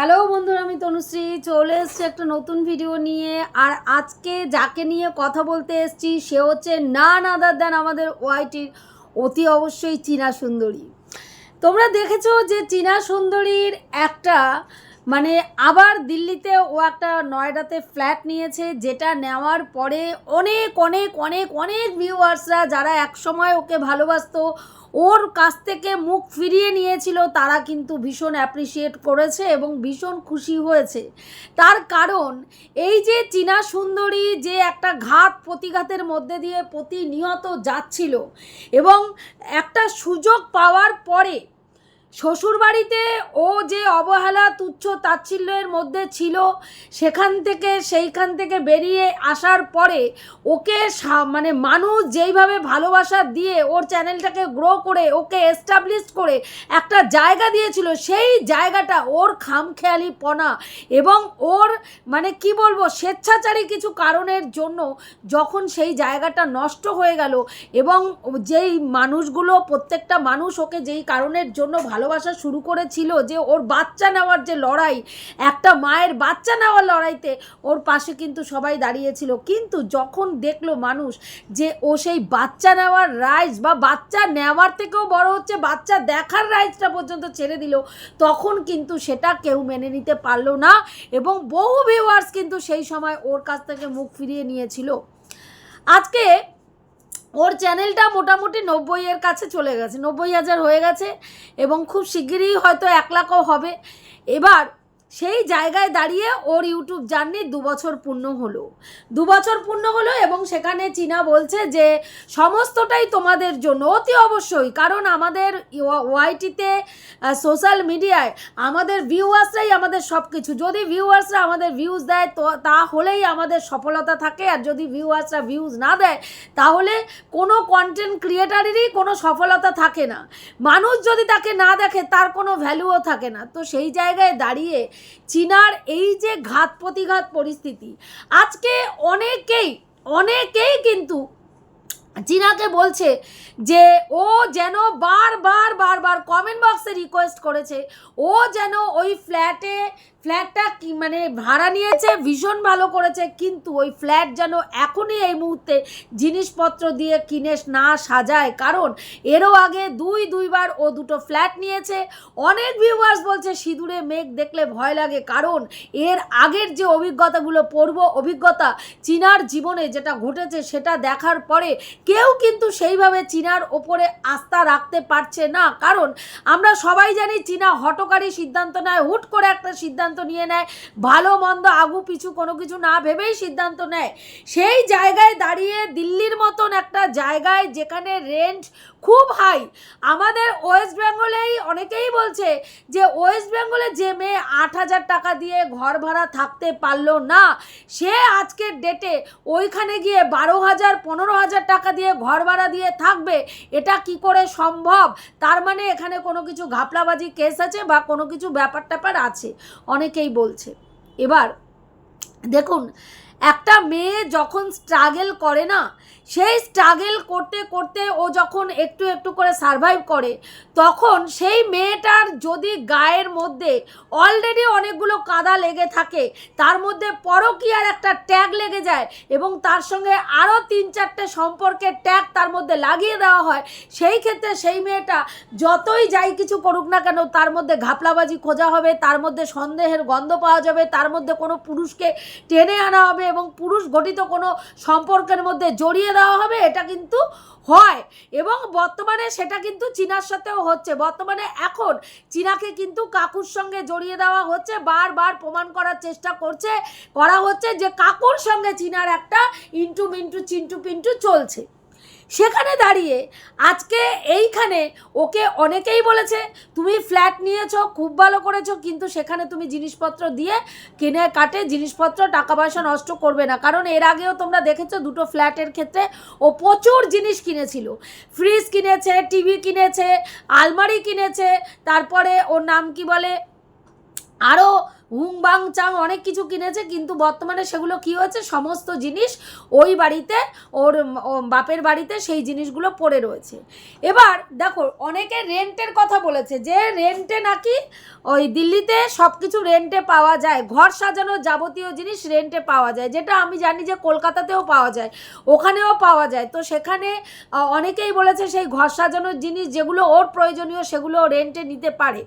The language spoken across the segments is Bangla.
হ্যালো বন্ধুরা, আমি তনুশ্রী। চলে এসছি একটা নতুন ভিডিও নিয়ে। আর আজকে যাকে নিয়ে কথা বলতে এসছি, সে হচ্ছে না আদার দেন আমাদের ওয়াইটির অতি অবশ্যই চীনা সুন্দরী। তোমরা দেখেছ যে চীনা সুন্দরীর একটা মানে আবার দিল্লিতে ও একটা নয়ডাতে ফ্ল্যাট নিয়েছে, যেটা নেওয়ার পরে অনেক অনেক অনেক অনেক ভিউয়ার্সরা যারা একসময় ওকে ভালোবাসতো ওর কাছ থেকে মুখ ফিরিয়ে নিয়েছিল, তারা কিন্তু ভীষণ অ্যাপ্রিসিয়েট করেছে এবং ভীষণ খুশি হয়েছে। তার কারণ, এই যে চীনা সুন্দরী যে একটা ঘাত প্রতিঘাতের মধ্যে দিয়ে প্রতিনিয়ত যাচ্ছিল এবং একটা সুযোগ পাওয়ার পরে শ্বশুরবাড়িতে ও যে অবহেলা, তুচ্ছ তাচ্ছিল্যের মধ্যে ছিল, সেখান থেকে, সেইখান থেকে বেরিয়ে আসার পরে ওকে মানে মানুষ যেইভাবে ভালোবাসা দিয়ে ওর চ্যানেলটাকে গ্রো করে, ওকে এস্টাবলিশ করে একটা জায়গা দিয়েছিল, সেই জায়গাটা ওর খামখেয়ালিপনা এবং ওর মানে কি বলব, স্বেচ্ছাচারী কিছু কারণের জন্য যখন সেই জায়গাটা নষ্ট হয়ে গেল এবং যেই মানুষগুলো, প্রত্যেকটা মানুষ ওকে যেই কারণের জন্য ভালোবাসা শুরু করেছিল যে ওর বাচ্চা নেওয়ার যে লড়াই, একটা মায়ের বাচ্চা নেওয়ার লড়াইতে ওর পাশে কিন্তু সবাই দাঁড়িয়েছিল। কিন্তু যখন দেখল মানুষ যে ও সেই বাচ্চা নেওয়ার রাইজ বা বাচ্চা নেওয়ার থেকেও বড় হচ্ছে, বাচ্চা দেখার রাইজটা পর্যন্ত ছেড়ে দিল, তখন কিন্তু সেটা কেউ মেনে নিতে পারল না এবং বহু ভিউয়ার্স কিন্তু সেই সময় ওর কাছ থেকে মুখ ফিরিয়ে নিয়েছিল। আজকে ওর চ্যানেলটা মোটামুটি নব্বইয়ের কাছে চলে গেছে, নব্বই হাজার হয়ে গেছে এবং খুব শিগগিরই হয়তো এক লাখও হবে। এবার সেই জায়গায় দাঁড়িয়ে ওর ইউটিউব জার্নি দু বছর পূর্ণ হলো। দু বছর পূর্ণ হলো এবং সেখানে চীনা বলছে যে, সমস্তটাই তোমাদের জন্য। অতি অবশ্যই, কারণ আমাদের ওয়াইটিতে সোশ্যাল মিডিয়ায় আমাদের ভিউয়ার্সরাই আমাদের সব কিছু যদি ভিউয়ার্সরা আমাদের ভিউজ দেয়, তো তাহলেই আমাদের সফলতা থাকে। আর যদি ভিউয়ার্সরা ভিউজ না দেয়, তাহলে কোনো কন্টেন্ট ক্রিয়েটারেরই কোনো সফলতা থাকে না। মানুষ যদি তাকে না দেখে, তার কোনো ভ্যালুও থাকে না। তো সেই জায়গায় দাঁড়িয়ে চীনার এই যে ঘাত প্রতিঘাত পরিস্থিতি, আজকে অনেকেই অনেকেই কিন্তু চীনাকে বলছে যে ও যেন বারবার বারবার কমেন্ট বক্সে রিকোয়েস্ট করেছে, ও যেন ওই ফ্ল্যাটে ফ্ল্যাটটা কি মানে ভাড়া নিয়েছে, ভীষণ ভালো করেছে, কিন্তু ওই ফ্ল্যাট যেন এখনই এই মুহূর্তে জিনিসপত্র দিয়ে কিনে না সাজায়। কারণ এরও আগে দুই, দুইবার ও দুটো ফ্ল্যাট নিয়েছে। অনেক ভিউয়ার্স বলছে, সিঁদুরে মেঘ দেখলে ভয় লাগে। কারণ এর আগের যে অভিজ্ঞতাগুলো পড়ব অভিজ্ঞতা, চীনার জীবনে যেটা ঘটেছে, সেটা দেখার পরে কেউ কিন্তু সেইভাবে চীনার ওপরে আস্থা রাখতে পারছে না। কারণ আমরা সবাই জানি, চীনা হটকারী সিদ্ধান্ত নেয়, হুট করে একটা সিদ্ধান্ত নিয়ে নেয়। ভালো, মন্দ, আগু, পিছু কোনো কিছু না ভেবেই সিদ্ধান্ত নেয়। সেই জায়গায় দাঁড়িয়ে দিল্লির মতন একটা জায়গায় যেখানে রেন্ট খুব হাই আমাদের ওয়েস্ট বেঙ্গলেই অনেকেই বলছে যে ওয়েস্ট বেঙ্গলে যে মেয়ে আট হাজার টাকা দিয়ে ঘর ভাড়া থাকতে পারল না, সে আজকের ডেটে ওইখানে গিয়ে বারো হাজার, পনেরো হাজার টাকা দিয়ে ঘর ভাড়া দিয়ে থাকবে, এটা কি করে সম্ভব? তার মানে এখানে কোনো কিছু ঘাপলাবাজি কেস আছে বা কোনো কিছু ব্যাপার ট্যাপার আছে? অনেকেই বলছে। এবার দেখুন, একটা মেয়ে যখন স্ট্রাগেল করে না সেই স্ট্রাগেল করতে করতে ও যখন একটু একটু করে সারভাইভ করে, তখন সেই মেয়েটার যদি গায়ের মধ্যে অলরেডি অনেকগুলো কাদা লেগে থাকে, তার মধ্যে পরকীয়ার একটা ট্যাগ লেগে যায় এবং তার সঙ্গে আরও তিন চারটে সম্পর্কের ট্যাগ তার মধ্যে লাগিয়ে দেওয়া হয়, সেই ক্ষেত্রে সেই মেয়েটা যতই যাই কিছু করুক না কেন তার মধ্যে ঘাপলাবাজি খোঁজা হবে, তার মধ্যে সন্দেহের গন্ধ পাওয়া যাবে, তার মধ্যে কোনো পুরুষকে টেনে আনা হবে এবং পুরুষ গঠিত কোনো সম্পর্কের মধ্যে জড়িয়ে দেওয়া হবে, এটা কিন্তু হয়। এবং বর্তমানে সেটা কিন্তু চীনার সাথেও হচ্ছে। বর্তমানে এখন চীনাকে কিন্তু কাকুর সঙ্গে জড়িয়ে দেওয়া হচ্ছে, বারবার প্রমাণ করার চেষ্টা করছে, করা হচ্ছে যে কাকুর সঙ্গে চীনার একটা ইন্টু মিন্টু, চিন্টু পিন্টু চলছে। সেখানে দাঁড়িয়ে আজকে এইখানে ওকে অনেকেই বলেছে, তুমি ফ্ল্যাট নিয়েছো, খুব ভালো করেছ, কিন্তু সেখানে তুমি জিনিসপত্র দিয়ে কিনে কাটে, জিনিসপত্র টাকা পয়সা নষ্ট করবে না। কারণ এর আগেও তোমরা দেখেছ দুটো ফ্ল্যাটের ক্ষেত্রে ও প্রচুর জিনিস কিনেছিল। ফ্রিজ কিনেছে, টিভি কিনেছে, আলমারি কিনেছে, তারপরে ওর নাম কি বলে? আরও হুং বাং চাং অনেক কিছু কিনেছে, কিন্তু বর্তমানে সেগুলো কি হয়েছে? সমস্ত জিনিস ওই বাড়িতে, ওর বাপের বাড়িতে সেই জিনিসগুলো পড়ে রয়েছে। এবার দেখো, অনেকে রেন্টের কথা বলেছে, যে রেন্টে নাকি ওই দিল্লিতে সব কিছু রেন্টে পাওয়া যায়, ঘর সাজানোর যাবতীয় জিনিস রেন্টে পাওয়া যায়, যেটা আমি জানি যে কলকাতাতেও পাওয়া যায়, ওখানেও পাওয়া যায়। তো সেখানে অনেকেই বলেছে সেই ঘর সাজানোর জিনিস যেগুলো ওর প্রয়োজনীয় সেগুলো রেন্টে নিতে পারে।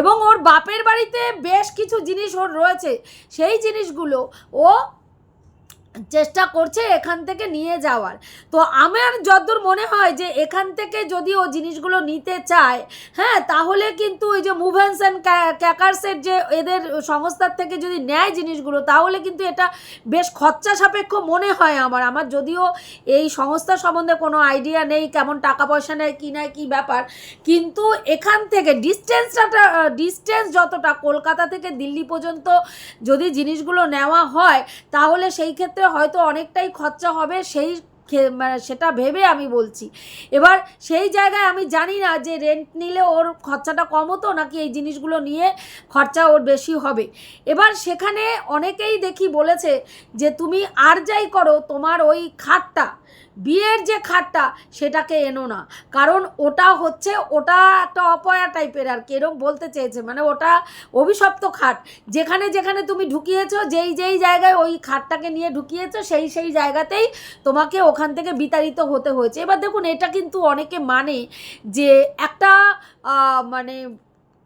এবং ওর বাপের বাড়িতে বেশ কিছু জিনিস ওর রয়েছে সেই জিনিসগুলো ও চেষ্টা করছে এখান থেকে নিয়ে যাওয়ার। তো আমার যতদূর মনে হয় যে এখান থেকে যদি ও জিনিসগুলো নিতে চায় হ্যাঁ তাহলে কিন্তু ওই যে মুভেন্স অ্যান্ড ক্যাকার্সের যে এদের সংস্থার থেকে যদি নেয় জিনিসগুলো, তাহলে কিন্তু এটা বেশ খরচা সাপেক্ষ মনে হয় আমার। আমার যদিও এই সংস্থা সম্বন্ধে কোনো আইডিয়া নেই কেমন টাকা পয়সা নেয়, কী নেয়, কী ব্যাপার। কিন্তু এখান থেকে ডিস্টেন্সটা ডিস্টেন্স যতটা, কলকাতা থেকে দিল্লি পর্যন্ত যদি জিনিসগুলো নেওয়া হয়, তাহলে সেই ক্ষেত্রে হয়তো অনেকটাই খরচা হবে সেই মানে সেটা ভেবে আমি বলছি। এবার সেই জায়গায় আমি জানি না যে রেন্ট নিলে ওর খরচাটা কম হতো নাকি এই জিনিসগুলো নিয়ে খরচা ওর বেশি হবে। এবার সেখানে অনেকেই দেখি বলেছে যে, তুমি আর যাই করো, তোমার ওই খাটটা বিয়ের যে খাটটা, সেটাকে এনো না। কারণ ওটা হচ্ছে, ওটা একটা অপয়া টাইপের আর কি এরকম বলতে চেয়েছে। মানে ওটা অভিশপ্ত খাট। যেখানে যেখানে তুমি ঢুকিয়েছো, যেই যেই জায়গায় ওই খাটটাকে নিয়ে ঢুকিয়েছো, সেই সেই জায়গাতেই তোমাকে ওখান থেকে বিতাড়িত হতে হয়েছে। এবার দেখুন, এটা কিন্তু অনেকে মানে যে একটা মানে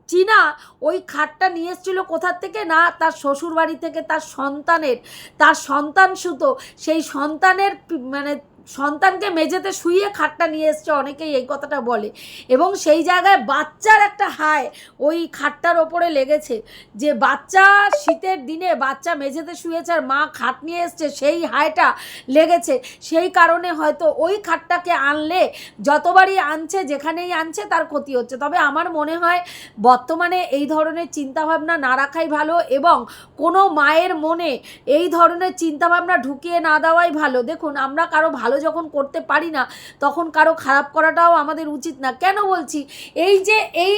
চীনা ওই খাটটা নিয়ে এসেছিল কোথার থেকে? না, তার শ্বশুর বাড়ি থেকে, তার সন্তানের। তার সন্তান সুতো সেই সন্তানের মানে সন্তানকে মেঝেতে শুয়ে খাটটা নিয়ে এসছে, অনেকেই এই কথাটা বলে। এবং সেই জায়গায় বাচ্চার একটা হায়, ওই খাটটার ওপরে লেগেছে যে বাচ্চা শীতের দিনে বাচ্চা মেঝেতে শুয়েছে আর মা খাট নিয়ে এসছে, সেই হায়টা লেগেছে। সেই কারণে হয়তো ওই খাটটাকে আনলে, যতবারই আনছে, যেখানেই আনছে, তার ক্ষতি হচ্ছে। তবে আমার মনে হয়, বর্তমানে এই ধরনের চিন্তাভাবনা না রাখাই ভালো এবং কোনো মায়ের মনে এই ধরনের চিন্তাভাবনা ঢুকিয়ে না দেওয়াই ভালো। দেখুন, আমরা কারও ভালো যখন করতে পারি না, তখন কারও খারাপ করাটাও আমাদের উচিত না। কেন বলছি? এই যে এই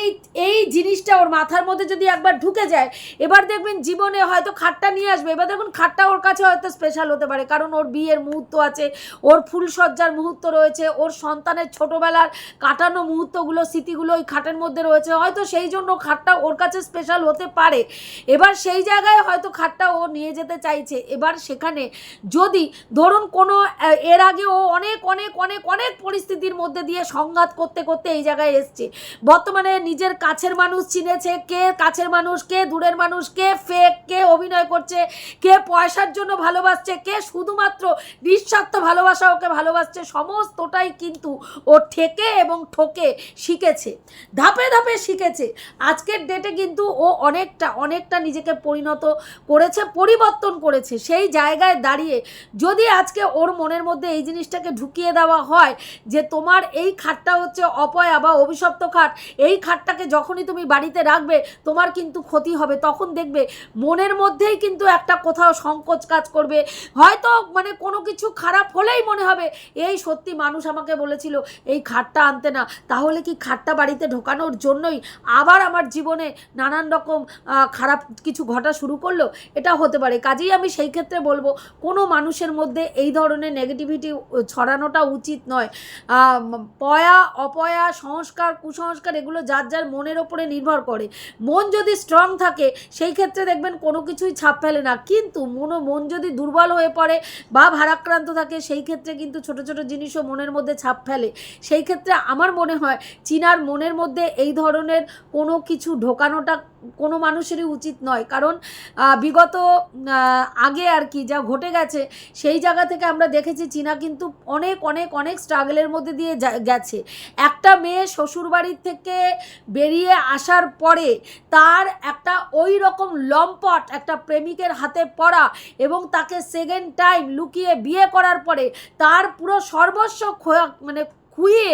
এই জিনিসটা ওর মাথার মধ্যে যদি একবার ঢুকে যায়, এবার দেখবেন জীবনে হয়তো খাটটা নিয়ে আসবে। এবার দেখুন খাটটা ওর কাছে হয়তো স্পেশাল হতে পারে, কারণ ওর বিয়ের মুহূর্ত আছে, ওর ফুলসজ্জার মুহূর্ত রয়েছে, ওর সন্তানের ছোটোবেলার কাটানো মুহূর্তগুলো, স্মৃতিগুলো ওই খাটের মধ্যে রয়েছে। হয়তো সেই জন্য খাটটা ওর কাছে স্পেশাল হতে পারে। এবার সেই জায়গায় হয়তো খাটটা ও নিয়ে যেতে চাইছে। এবার সেখানে যদি, ধরুন কোনো এর আগে ও অনেক অনেক অনেক অনেক পরিস্থিতির মধ্যে দিয়ে সংঘাত করতে করতে এই জায়গায় এসছে। বর্তমানে নিজের কাছের মানুষ চিনেছে, কে কাছের মানুষ, কে দূরের মানুষ, কে ফেক কে অভিনয় করছে, কে পয়সার জন্য ভালোবাসছে, কে শুধুমাত্র নিঃস্বার্থ ভালোবাসা ওকে ভালোবাসছে, সমস্তটাই কিন্তু ও ঠেকে এবং ঠকে শিখেছে। ধাপে ধাপে শিখেছে। আজকের ডেটে কিন্তু ও অনেকটা অনেকটা নিজেকে পরিণত করেছে, পরিবর্তন করেছে। সেই জায়গায় দাঁড়িয়ে যদি আজকে ওর মনের মধ্যে এই জিনিসটাকে ঢুকিয়ে দেওয়া হয় যে তোমার এই খাটটা হচ্ছে অপয়া বা অভিশপ্ত খাট। এই খাটটাকে যখনই তুমি বাড়িতে রাখবে, তোমার কিন্তু ক্ষতি হবে। তখন দেখবে মনের মধ্যেই কিন্তু একটা কোথাও সংকোচ কাজ করবে। হয়তো মানে কোনো কিছু খারাপ হলেই মনে হবে, এই সত্যি মানুষ আমাকে বলেছিল এই খাটটা আনতে না। তাহলে কি খাটটা বাড়িতে ঢোকানোর জন্যই আবার আমার জীবনে নানান রকম খারাপ কিছু ঘটা শুরু করল? এটা হতে পারে। কাজেই আমি সেই ক্ষেত্রে বলব, কোনো মানুষের মধ্যে এই ধরনের নেগেটিভিটি ছড়ানোটা উচিত নয়। পয়া, অপয়া, সংস্কার, কুসংস্কার এগুলো যার যার মনের ওপরে নির্ভর করে। মন যদি স্ট্রং থাকে, সেই ক্ষেত্রে দেখবেন কোনো কিছুই ছাপ ফেলে না। কিন্তু মনো, মন যদি দুর্বল হয়ে পড়ে বা ভারাক্রান্ত থাকে, সেই ক্ষেত্রে কিন্তু ছোট ছোট জিনিসও মনের মধ্যে ছাপ ফেলে। সেই ক্ষেত্রে আমার মনে হয়, চীনার মনের মধ্যে এই ধরনের কোনো কিছু ঢোকানোটা কোনো মানুষেরই উচিত নয়। কারণ বিগত আগে আর কি যা ঘটে গেছে, সেই জায়গা থেকে আমরা দেখেছি চীনা কিন্তু অনেক অনেক অনেক স্ট্রাগলের মধ্যে দিয়ে গেছে। একটা মেয়ে শ্বশুরবাড়ির থেকে বেরিয়ে আসার পরে তার একটা ওই রকম লম্পট একটা প্রেমিকের হাতে পড়া এবং তাকে সেকেন্ড টাইম লুকিয়ে বিয়ে করার পরে তার পুরো সর্বস্ব মানে খুইয়ে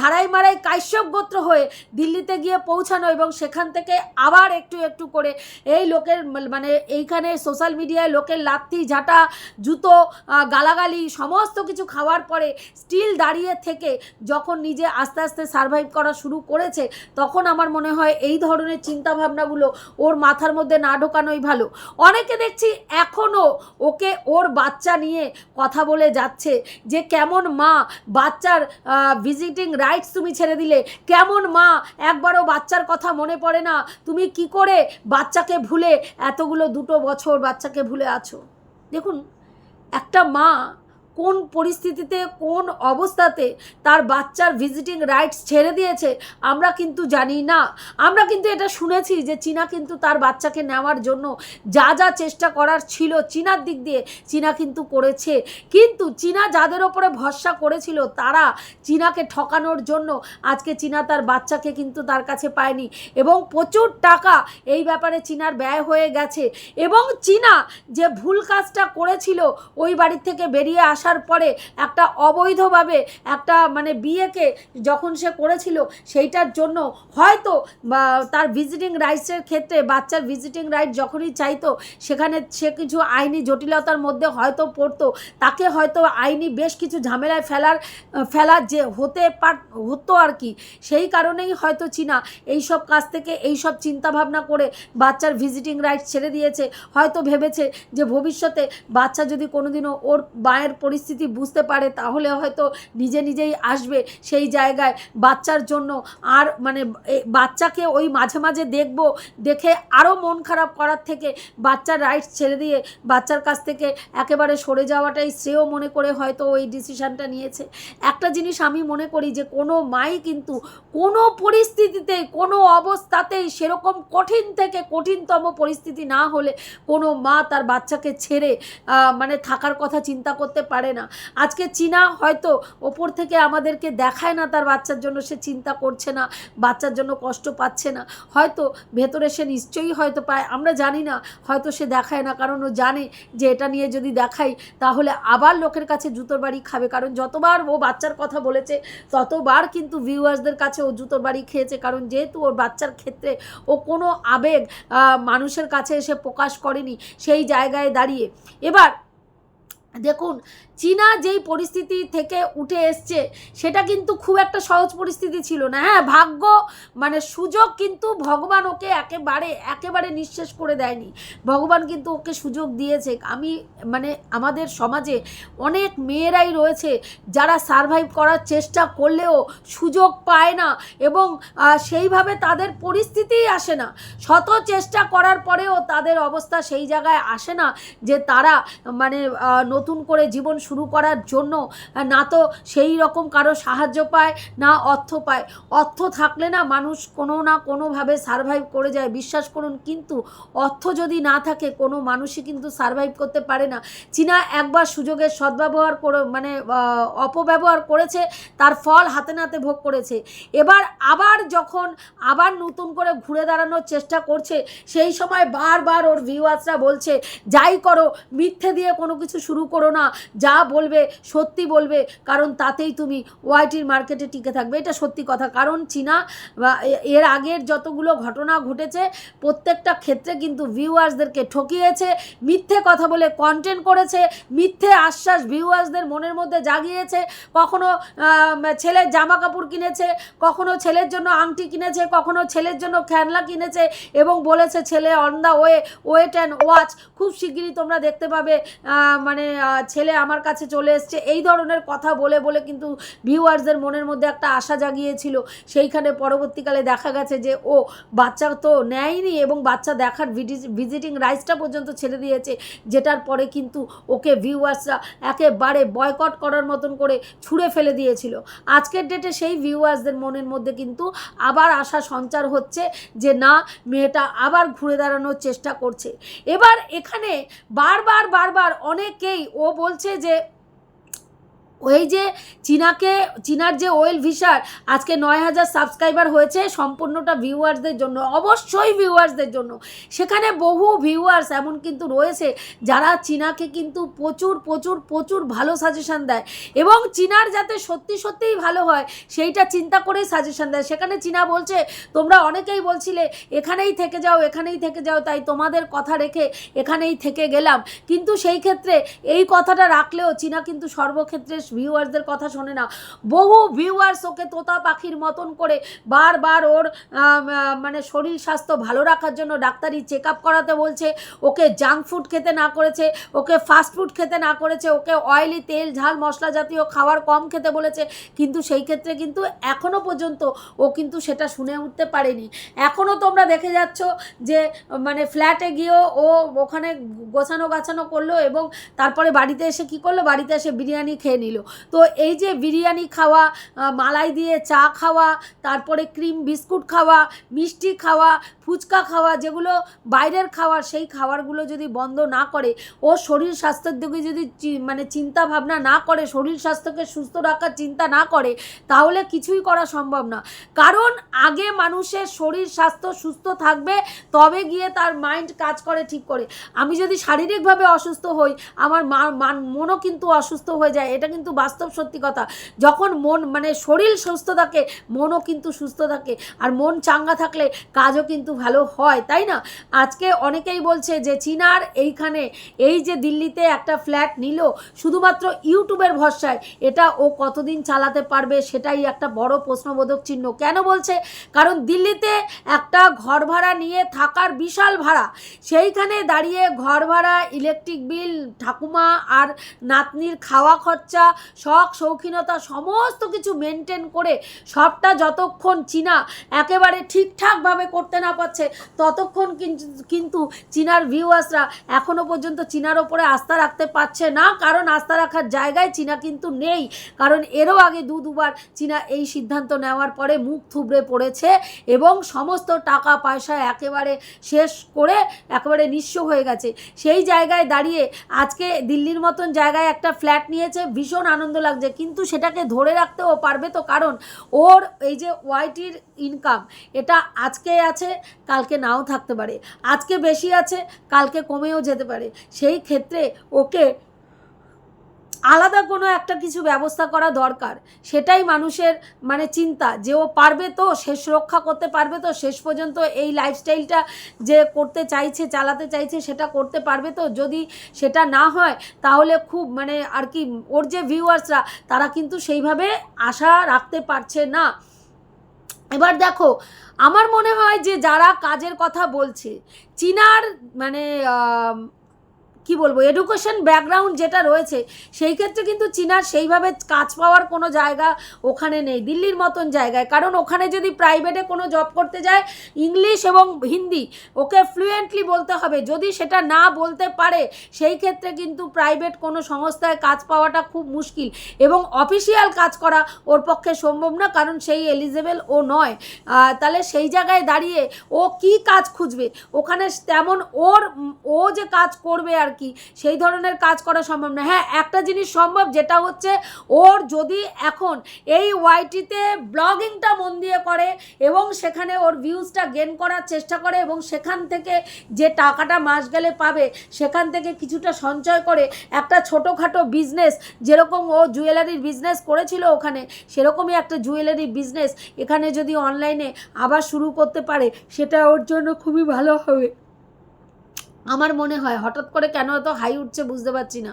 হারাই মারাই কাশ্যপ গোত্র হয়ে দিল্লিতে গিয়ে পৌঁছানো এবং সেখান থেকে আবার একটু একটু করে এই লোকের মানে এইখানে সোশ্যাল মিডিয়ায় লোকের লাত্তি, ঝাঁটা, জুতো গালাগালি সমস্ত কিছু খাওয়ার পরে স্টিল দাঁড়িয়ে থেকে যখন নিজে আস্তে আস্তে সারভাইভ করা শুরু করেছে, তখন আমার মনে হয় এই ধরনের চিন্তাভাবনাগুলো ওর মাথার মধ্যে না ঢোকানোই ভালো। অনেকে দেখছি এখনও ওকে ওর বাচ্চা নিয়ে কথা বলে যাচ্ছে যে কেমন মা বাচ্চার ভিজিটিং রাইটস তুমি ছেড়ে দিলে। কেমন মা? একবারও বাচ্চার কথা মনে পড়ে না। তুমি কি করে বাচ্চাকে ভুলে এতগুলো দুটো বছর বাচ্চাকে ভুলে আছো? দেখুন, একটা মা কোন পরিস্থিতিতে, কোন অবস্থাতে তার বাচ্চার ভিজিটিং রাইটস ছেড়ে দিয়েছে, আমরা কিন্তু জানি না। আমরা কিন্তু এটা শুনেছি যে চীনা কিন্তু তার বাচ্চাকে নেওয়ার জন্য যা যা চেষ্টা করার ছিল চীনার দিক দিয়ে চীনা কিন্তু করেছে। কিন্তু চীনা যাদের ওপরে ভরসা করেছিল, তারা চীনাকে ঠকানোর জন্য আজকে চীনা তার বাচ্চাকে কিন্তু তার কাছে পায়নি এবং প্রচুর টাকা এই ব্যাপারে চীনার ব্যয় হয়ে গেছে এবং চীনা যে ভুল কাজটা করেছিল, ওই বাড়ির থেকে বেরিয়ে আসার পরে একটা অবৈধভাবে একটা মানে বিয়েকে যখন সে করেছিল, সেইটার জন্য হয়তো তার ভিজিটিং রাইটসের ক্ষেত্রে বাচ্চার ভিজিটিং রাইট যখনই চাইতো, সেখানে সে কিছু আইনি জটিলতার মধ্যে হয়তো পড়তো। তাকে হয়তো আইনি বেশ কিছু ঝামেলায় ফেলার ফেলার যে হতে পার, হতো আর কি, সেই কারণেই হয়তো চীনা এইসব কাজ থেকে এইসব চিন্তাভাবনা করে বাচ্চার ভিজিটিং রাইট ছেড়ে দিয়েছে। হয়তো ভেবেছে যে ভবিষ্যতে বাচ্চা যদি কোনোদিনও ওর মায়ের পরিস্থিতি বুঝতে পারে, তাহলে হয়তো নিজে নিজেই আসবে সেই জায়গায় বাচ্চার জন্য। আর মানে বাচ্চাকে ওই মাঝে মাঝে দেখব, দেখে আরও মন খারাপ করার থেকে বাচ্চার রাইটস ছেড়ে দিয়ে বাচ্চার কাছ থেকে একেবারে সরে যাওয়াটাই শ্রেয় মনে করে হয়তো ওই ডিসিশানটা নিয়েছে। একটা জিনিস আমি মনে করি যে, কোনো মাই কিন্তু কোনো পরিস্থিতিতেই কোনো অবস্থাতেই সেরকম কঠিন থেকে কঠিনতম পরিস্থিতি না হলে কোনো মা তার বাচ্চাকে ছেড়ে মানে থাকার কথা চিন্তা করতে পারে না। আজকে চীনা হয়তো ওপর থেকে আমাদেরকে দেখায় না তার বাচ্চার জন্য, সে চিন্তা করছে না, বাচ্চার জন্য কষ্ট পাচ্ছে না। হয়তো ভেতরে সে নিশ্চয়ই হয়তো পায়, আমরা জানি না, হয়তো সে দেখায় না, কারণ ও জানে যে এটা নিয়ে যদি দেখাই, তাহলে আবার লোকের কাছে জুতোর বাড়ি খাবে। কারণ যতবার ও বাচ্চার কথা বলেছে, ততবার কিন্তু ভিউয়ার্সদের কাছে ও জুতোর বাড়ি খেয়েছে। কারণ যেহেতু ওর বাচ্চার ক্ষেত্রে ও কোনো আবেগ মানুষের কাছে এসে প্রকাশ করেনি সেই জায়গায় দাঁড়িয়ে। এবার দেখুন চীনা যেই পরিস্থিতি থেকে উঠে এসছে, সেটা কিন্তু খুব একটা সহজ পরিস্থিতি ছিল না। হ্যাঁ ভাগ্য মানে সুযোগ কিন্তু ভগবান ওকে একেবারে একেবারে নিঃশেষ করে দেয়নি। ভগবান কিন্তু ওকে সুযোগ দিয়েছে। আমি মানে আমাদের সমাজে অনেক মেয়েরাই রয়েছে যারা সারভাইভ করার চেষ্টা করলেও সুযোগ পায় না এবং সেইভাবে তাদের পরিস্থিতিই আসে না। শত চেষ্টা করার পরেও তাদের অবস্থা সেই জায়গায় আসে না যে তারা মানে নতুন করে জীবন শুরু করার জন্য, না তো সেই রকম কারও সাহায্য পায়, না অর্থ পায়। অর্থ থাকলে না মানুষ কোনো না কোনোভাবে সারভাইভ করে যায়, বিশ্বাস করুন। কিন্তু অর্থ যদি না থাকে, কোনো মানুষই কিন্তু সারভাইভ করতে পারে না। চীনা একবার সুযোগের সদ্ব্যবহার করে মানে অপব্যবহার করেছে, তার ফল হাতে নাতে ভোগ করেছে। এবার আবার যখন আবার নতুন করে ঘুরে দাঁড়ানোর চেষ্টা করছে, সেই সময় বারবার ওর ভিউয়ার্সরা বলছে, যাই করো, মিথ্যে দিয়ে কোনো কিছু শুরু করো না। যা বলবে, সত্যি বলবে, কারণ তাতেই তুমি ওয়াইটির মার্কেটে টিকে থাকবে। এটা সত্যি কথা। কারণ চীনা এর আগের যতগুলো ঘটনা ঘটেছে, প্রত্যেকটা ক্ষেত্রে কিন্তু ভিউয়ার্সদেরকে ঠকিয়েছে, মিথ্যে কথা বলে কন্টেন্ট করেছে, মিথ্যে আশ্বাস ভিউয়ার্সদের মনের মধ্যে জাগিয়েছে। কখনো ছেলের জামা কাপড় কিনেছে, কখনো ছেলের জন্য আংটি কিনেছে, কখনো ছেলের জন্য খেলনা কিনেছে, এবং বলেছে ছেলে on the way wait and watch খুব শিগগিরই তোমরা দেখতে পাবে মানে ছেলে আমার কাছে চলে এসছে। এই ধরনের কথা বলে বলে কিন্তু ভিউয়ার্সদের মনের মধ্যে একটা আশা জাগিয়েছিল। সেইখানে পরবর্তীকালে দেখা গেছে যে, ও বাচ্চা তো নেয়নি এবং বাচ্চা দেখার ভিজিটিং রাইটসটা পর্যন্ত ছেড়ে দিয়েছে, যেটার পরে কিন্তু ওকে ভিউয়ার্সরা একেবারে বয়কট করার মতন করে ছুঁড়ে ফেলে দিয়েছিল। আজকের ডেটে সেই ভিউয়ার্সদের মনের মধ্যে কিন্তু আবার আশা সঞ্চার হচ্ছে যে, না, মেয়েটা আবার ঘুরে দাঁড়ানোর চেষ্টা করছে। এবার এখানে বারবার বারবার অনেকেই ও বলছে যে ওই যে চীনাকে, চীনার যে ওয়েল ভিসার, আজকে নয় হাজার সাবস্ক্রাইবার হয়েছে সম্পূর্ণটা ভিউয়ার্সদের জন্য, অবশ্যই ভিউয়ার্সদের জন্য। সেখানে বহু ভিউয়ার্স এমন কিন্তু রয়েছে যারা চীনাকে কিন্তু প্রচুর প্রচুর প্রচুর ভালো সাজেশান দেয় এবং চীনার যাতে সত্যি সত্যিই ভালো হয়, সেইটা চিন্তা করেই সাজেশান দেয়। সেখানে চীনা বলছে, তোমরা অনেকেই বলছিলে, এখানেই থেকে যাও, এখানেই থেকে যাও, তাই তোমাদের কথা রেখে এখানেই থেকে গেলাম। কিন্তু সেই ক্ষেত্রে এই কথাটা রাখলেও চীনা কিন্তু সর্বক্ষেত্রে ভিউয়ার্সদের কথা শোনে না। বহু ভিউয়ার্স ওকে তোতা পাখির মতন করে বারবার ওর মানে শরীর স্বাস্থ্য ভালো রাখার জন্য ডাক্তারি চেক আপ করাতে বলছে। ওকে জাঙ্ক ফুড খেতে না করেছে, ওকে ফাস্ট ফুড খেতে না করেছে, ওকে অয়েলি তেল, ঝাল, মশলা জাতীয় খাবার কম খেতে বলেছে। কিন্তু সেই ক্ষেত্রে কিন্তু এখনও পর্যন্ত ও কিন্তু সেটা শুনে উঠতে পারেনি। এখনও তোমরা দেখে যাচ্ছ যে মানে ফ্ল্যাটে গিয়েও ও ওখানে গোছানো গাছানো করল এবং তারপরে বাড়িতে এসে কি করল? বাড়িতে এসে বিরিয়ানি খেয়ে নিল। তো এই যে বিরিয়ানি খাওয়া মালাই দিয়ে চা খাওয়া, তারপরে ক্রিম বিস্কুট খাওয়া, মিষ্টি খাওয়া, ফুচকা খাওয়া, যেগুলো বাইরের খাবার সেই খাবারগুলো যদি বন্ধ না করে, ও শরীর স্বাস্থ্যের দিকে যদি মানে চিন্তা ভাবনা না করে, শরীর স্বাস্থ্যকে সুস্থ রাখার চিন্তা না করে, তাহলে কিছুই করা সম্ভব না। কারণ আগে মানুষের শরীর স্বাস্থ্য সুস্থ থাকবে, তবে গিয়ে তার মাইন্ড কাজ করে, ঠিক করে। আমি যদি শারীরিকভাবে অসুস্থ হই, আমার মান- মনও কিন্তু অসুস্থ হয়ে যায়, এটা কিন্তু বাস্তব সত্যি কথা, যখন মন মানে শরীর সুস্থ থাকে, মনও কিন্তু সুস্থ থাকে, আর মন চাঙ্গা থাকলে কাজও কিন্তু ভালো হয়, তাই না? আজকে অনেকেই বলছে যে, চীনার এইখানে, এই যে দিল্লিতে একটা ফ্ল্যাট নিল, শুধুমাত্র ইউটিউবের ভরসায়, এটা ও কতদিন চালাতে পারবে সেটাই একটা বড় প্রশ্নবোধক চিহ্ন। কেন বলছে? কারণ দিল্লিতে একটা ঘর ভাড়া নিয়ে থাকার বিশাল ভাড়া, সেইখানে দাঁড়িয়ে ঘর ভাড়া, ইলেকট্রিক বিল, ঠাকুমা আর নাতনির খাওয়া খরচা শখ, শৌখিনতা সমস্ত কিছু মেনটেন করে সবটা যতক্ষণ চীনা একেবারে ঠিকঠাকভাবে করতে না পারছে, ততক্ষণ কিন- কিন্তু চীনার ভিউয়ার্সরা এখনও পর্যন্ত চীনার ওপরে আস্থা রাখতে পারছে না। কারণ আস্থা রাখার জায়গায় চীনা কিন্তু নেই। কারণ এরও আগে দু, দুবার চীনা এই সিদ্ধান্ত নেওয়ার পরে মুখ থুবড়ে পড়েছে এবং সমস্ত টাকা, পয়সা একেবারে শেষ করে একেবারে নিঃস্ব হয়ে গেছে। সেই জায়গায় দাঁড়িয়ে আজকে দিল্লির মতন জায়গায় একটা ফ্ল্যাট নিয়েছে, ভীষণ আনন্দ লাগছে। কিন্তু সেটাকে ধরে রাখতেও পারবে তো কারণ ওর এই যে ওয়াইটির ইনকাম এটা আজকে আছে, কালকে নাও থাকতে পারে। আজকে বেশি আছে, কালকে কমেও যেতে পারে। সেই ক্ষেত্রে ওকে আলাদা কোনো একটা কিছু ব্যবস্থা করা দরকার। সেটাই মানুষের মানে চিন্তা যে ও পারবে তো, শেষ রক্ষা করতে পারবে তো, শেষ পর্যন্ত এই লাইফস্টাইলটা যে করতে চাইছে, চালাতে চাইছে, সেটা করতে পারবে তো। যদি সেটা না হয়, তাহলে খুব মানে আর কি ওর যে ভিউয়ার্সরা তারা কিন্তু সেইভাবে আশা রাখতে পারছে না। এবার দেখো, আমার মনে হয় যে যারা কাজের কথা বলছে, চীনার মানে কি বলব এডুকেশন ব্যাকগ্রাউন্ড যেটা রয়েছে, সেই ক্ষেত্রে কিন্তু চীনার সেইভাবে কাজ পাওয়ার কোনো জায়গা ওখানে নেই, দিল্লির মতন জায়গায়। কারণ ওখানে যদি প্রাইভেটে কোনো জব করতে যায় ইংলিশ এবং হিন্দি ওকে ফ্লুয়েন্টলি বলতে হবে। যদি সেটা না বলতে পারে, সেই ক্ষেত্রে কিন্তু প্রাইভেট কোনো সংস্থায় কাজ পাওয়াটা খুব মুশকিল। এবং অফিসিয়াল কাজ করা ওর পক্ষে সম্ভব না, কারণ সেই এলিজেবেল ও নয়। তাহলে সেই জায়গায় দাঁড়িয়ে ও কি কাজ খুঁজবে? ওখানে তেমন ওর, ও যে কাজ করবে আর কি? সেই ধরনের কাজ করা সম্ভব না। হ্যাঁ একটা জিনিস সম্ভব যেটা হচ্ছে ওর যদি এখন এই ওয়াইটিতে ব্লগিংটা মন দিয়ে করে এবং সেখানে ওর ভিউজটা গেন করার চেষ্টা করে এবং সেখান থেকে যে টাকাটা মাস গেলে পাবে, সেখান থেকে কিছুটা সঞ্চয় করে একটা ছোটোখাটো বিজনেস যেরকম ও জুয়েলারির বিজনেস করেছিল ওখানে, সেরকমই একটা জুয়েলারি বিজনেস এখানে যদি অনলাইনে আবার শুরু করতে পারে, সেটা ওর জন্য খুবই ভালো হবে। আমার মনে হয় হঠাৎ করে কেন এত হাই উঠছে বুঝতে পারছি না।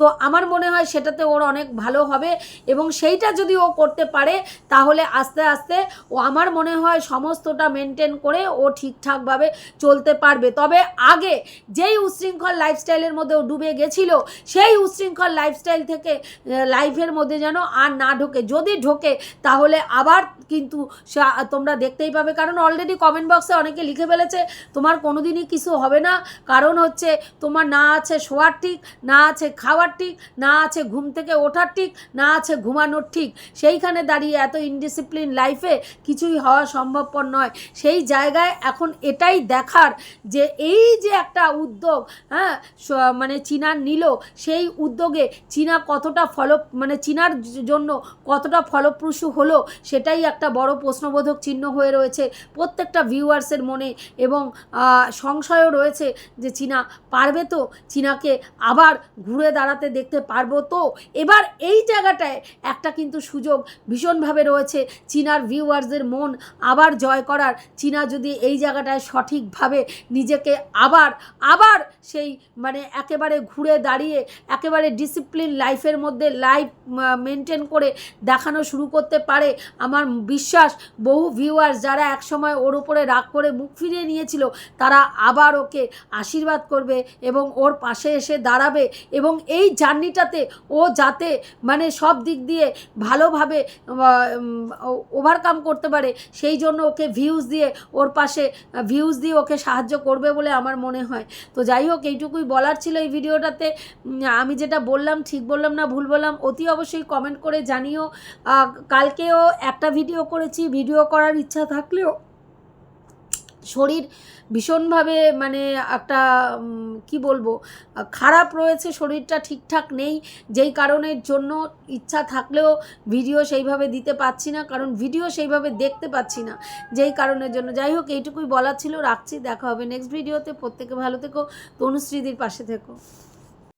তো আমার মনে হয় সেটাতে ওর অনেক ভালো হবে এবং সেইটা যদি ও করতে পারে তাহলে আস্তে আস্তে ও আমার মনে হয় সমস্তটা মেনটেন করে ও ঠিকঠাকভাবে চলতে পারবে। তবে আগে যেই উচ্ছৃঙ্খল লাইফস্টাইলের মধ্যে ও ডুবে গেছিল, সেই উচ্ছৃঙ্খল লাইফস্টাইল থেকে লাইফের মধ্যে যেন আর না ঢোকে। যদি ঢোকে তাহলে আবার কিন্তু তোমরা দেখতেই পাবে। কারণ অলরেডি কমেন্ট বক্সে অনেকে লিখে ফেলেছে, তোমার কোনোদিনই কিছু হবে না। কারণ হচ্ছে তোমার না আছে শোয়ার ঠিক, না আছে খাওয়ার ঠিক, না আছে ঘুম থেকে ওঠার ঠিক, না আছে ঘুমানোর ঠিক। সেইখানে দাঁড়িয়ে এত ইনডিসিপ্লিন লাইফে কিছুই হওয়া সম্ভবপর নয়। সেই জায়গায় এখন এটাই দেখার যে এই যে একটা উদ্যোগ হ্যাঁ মানে চীনার নিল, সেই উদ্যোগে চীনা কতটা ফল মানে চীনার জন্য কতটা ফলপ্রসূ হলো, সেটাই একটা বড় প্রশ্নবোধক চিহ্ন হয়ে রয়েছে। প্রত্যেকটা ভিউয়ার্সের মনে এবং সংশয়ও রয়েছে যে চীনা পারবে তো, চীনাকে আবার ঘুরে দাঁড়াতে দেখতে পারব তো? এবার এই জায়গাটায় একটা কিন্তু সুযোগ ভীষণভাবে রয়েছে। চীনার ভিউয়ার্সদের মন আবার জয় করার। চীনা যদি এই জায়গাটায় সঠিকভাবে নিজেকে আবার আবার সেই মানে একেবারে ঘুরে দাঁড়িয়ে, একেবারে ডিসিপ্লিন লাইফের মধ্যে লাইফ মেনটেন করে দেখানো শুরু করতে পারে, আমার বিশ্বাস বহু ভিউয়ার্স যারা একসময় ওর উপরে রাগ করে মুখ ফিরিয়ে নিয়েছিল, তারা আবার ওকে আশীর্বাদ করবে এবং ওর পাশে এসে দাঁড়াবে এবং এই জার্নিটাতে ও যাতে মানে সব দিক দিয়ে ভালোভাবে ওভারকাম করতে পারে, সেই জন্য ওকে ভিউজ দিয়ে, ওর পাশে ভিউজ দিয়ে ওকে সাহায্য করবে বলে আমার মনে হয়। তো যাই হোক, এইটুকুই বলার ছিল এই ভিডিওটাতে। আমি যেটা বললাম, ঠিক বললাম না, ভুল বললাম, অতি অবশ্যই কমেন্ট করে জানিও। কালকেও একটা ভিডিও করেছি ভিডিও করার ইচ্ছা থাকলেও শরীর ভীষণভাবে মানে একটা কি বলব, খারাপ রয়েছে, শরীরটা ঠিকঠাক নেই, যেই কারণের জন্য ইচ্ছা থাকলেও ভিডিও সেইভাবে দিতে পাচ্ছি না, কারণ ভিডিও সেইভাবে দেখতে পাচ্ছি না, যেই কারণের জন্য। যাই হোক, এইটুকুই বলার ছিল, রাখছি, দেখা হবে নেক্সট ভিডিওতে প্রত্যেকে ভালো থেকো, তনুশ্রীদির পাশে থেকো।